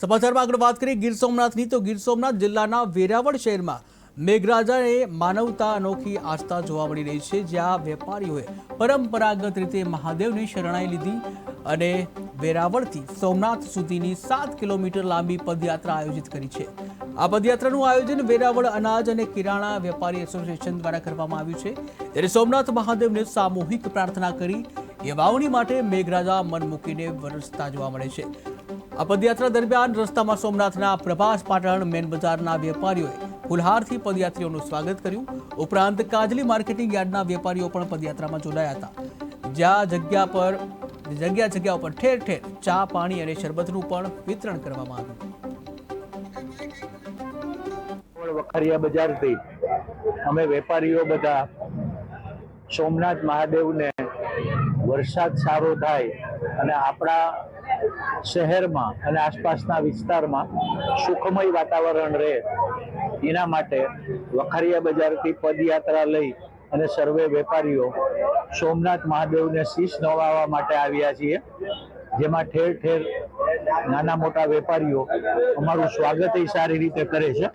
સમાચારમાં આગળ વાત કરીએ ગીર સોમનાથની, તો ગીર સોમનાથ જિલ્લાના વેરાવળ શહેરમાં મેઘરાજાએ માનવતા અનોખી આસ્થા જોવા મળી રહી છે, જ્યાં વેપારીઓએ પરંપરાગત રીતે મહાદેવની શરણાઈ લીધી અને વેરાવળથી સોમનાથ સુધીની સાત કિલોમીટર લાંબી પદયાત્રા આયોજિત કરી છે. આ પદયાત્રાનું આયોજન વેરાવળ અનાજ અને કિરાણા વેપારી એસોસિએશન દ્વારા કરવામાં આવ્યું છે. ત્યારે સોમનાથ મહાદેવને સામૂહિક પ્રાર્થના કરી એ વાવણી માટે મેઘરાજા મન મૂકીને વરસતા જોવા મળે છે. આ પદયાત્રા દરમિયાન રસ્તામાં સોમનાથના પ્રભાસ પાટણ, મેન બજારના વેપારીઓએ ફુલહારથી પદયાત્રીઓનું સ્વાગત કર્યું. ઉપરાંત કાજલી માર્કેટિંગ યાર્ડના વેપારીઓ પણ પદયાત્રામાં જોડાયા હતા. જ્યાં જગ્યા પર, જગ્યા જગ્યા ઉપર ઠેર ઠેર ચા, પાણી અને શરબતનું પણ વિતરણ કરવામાં આવ્યું. વખારિયા બજારથી અમે વેપારીઓ બધા સોમનાથ મહાદેવને વરસાદ સારો થાય અને આપણા શહેરમાં અને આસપાસના વિસ્તારમાં સુખમય વાતાવરણ રહે. એના માટે વખારિયા બજારથી પદયાત્રા લઈ અને સર્વે વેપારીઓ સોમનાથ મહાદેવને શીશ નવાવા માટે આવ્યા છીએ, જેમાં ઠેર ઠેર નાના મોટા વેપારીઓ અમારું સ્વાગત સારી રીતે કરે છે.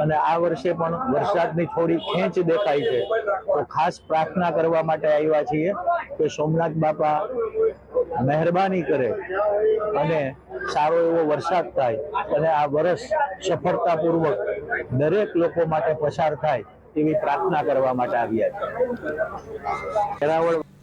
અને આ વર્ષે પણ વરસાદની થોડી ખેંચ દેખાય છે. તો ખાસ પ્રાર્થના કરવા માટે આવ્યા છીએ કે સોમનાથ બાપા મહેરબાની કરે. અને સારો એવો વરસાદ થાય અને આ વર્ષ સફળતાપૂર્વક દરેક લોકો માટે પસાર થાય એવી પ્રાર્થના કરવા માટે આવ્યા છે.